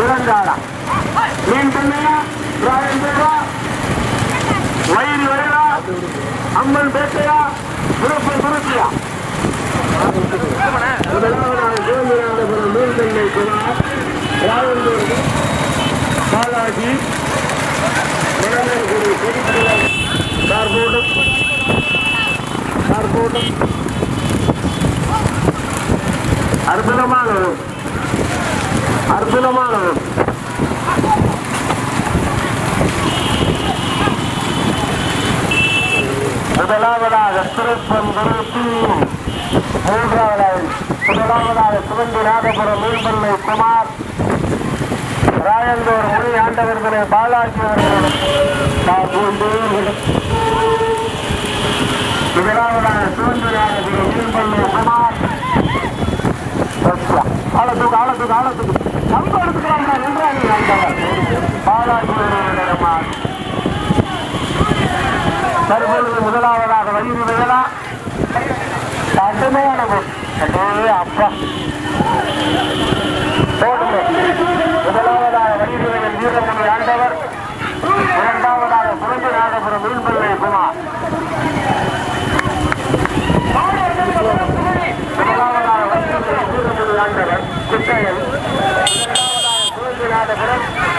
இளங்காடா மீன் பண்ணையா ராயந்தேவா வயிறு வரையா? அம்மன் பேட்டையா? சிறப்பு சுருக்கியா முதலாவதாக சிவந்திராண்டபுரம் மீன்தன்மை குமார் ராயந்தூர் பாலாஜி மணமேல்குடி பொதுக்குளம் கார்போட்டம் அற்புதமானது. முதலாவதாக திருப்பம் மூன்றாவதாக முதலாவதாக சிவந்திநாதபுரம் மீன்பல்லை குமார் ராயந்தூர் முனி ஆண்டவர்களை பாலாஜி அவர்கள் முதலாவதாக சிவந்திநாதபுரம் மீன்பல்லை குமார். ஆழத்துக்கு ஆழத்துக்கு ஆழத்துக்கு நம்ப எடுத்துக்கலாம் என்றாங்க தற்பொழுது முதலாவதாக வயிறு வேலா கடுமையான அப்பா போடுங்க முதலாவதாக வயிறு வீரமணி ஆண்டவர் இரண்டாவதாக குறைந்த நாதபுரம் மீன்பல்லை குமார். Nerede burası?